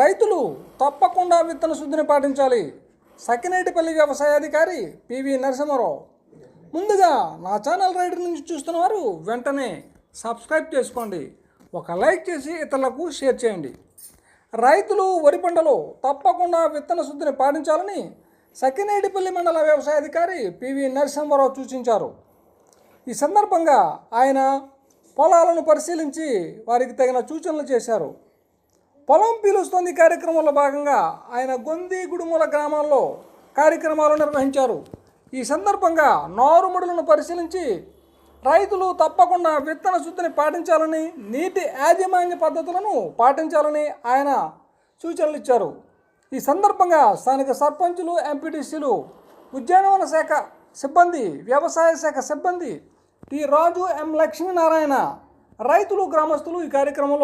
రైతులు తప్పకుండా విత్తన శుద్ధిని పాటించాలి. సకినేటిపల్లి వ్యవసాయాధికారి పివి నరసింహారావు. ముందుగా నా ఛానల్ రైడర్ నుంచి చూస్తున్న వారు వెంటనే సబ్స్క్రైబ్ చేసుకోండి. ఒక లైక్ చేసి ఇతరులకు షేర్ చేయండి. రైతులు వరి పంటలో తప్పకుండా విత్తన శుద్ధిని పాటించాలని సకినేటిపల్లి మండల వ్యవసాయాధికారి పివి నరసింహారావు సూచించారు. ఈ సందర్భంగా ఆయన పొలాలను పరిశీలించి వారికి తగిన సూచనలు చేశారు. పొలం పీలుస్తోంది కార్యక్రమంలో భాగంగా ఆయన గొంది గుడుముల గ్రామాల్లో కార్యక్రమాలు నిర్వహించారు. ఈ సందర్భంగా నారుమడులను పరిశీలించి రైతులు తప్పకుండా విత్తన శుద్ధిని పాటించాలని నీటి యాజమాన్య పద్ధతులను పాటించాలని ఆయన సూచనలు ఇచ్చారు. ఈ సందర్భంగా స్థానిక సర్పంచులు ఎంపీటీసీలు ఉద్యానవన శాఖ సిబ్బంది వ్యవసాయ శాఖ సిబ్బంది టి రాజు ఎం లక్ష్మీనారాయణ రైతులు గ్రామస్తులు ఈ కార్యక్రమంలో